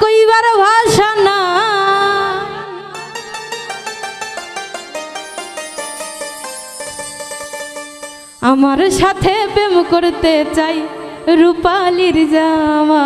কইবার ভাষা না। আমার সাথে প্রেম করতে চাই রূপালির জামা।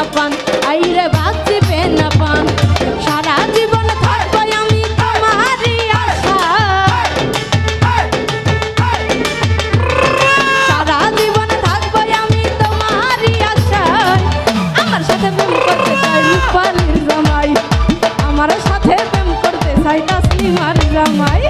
না পান আইরে বাঁচবে না পান সারা জীবন থাকব আমি তোমারই আশা। সারা জীবন থাকব আমি তোমারই আশা। আমার সাথে প্রেম করতে চাই রূপালির জামাই। আমার সাথে প্রেম করতে চাই তাসলিমার জামাই।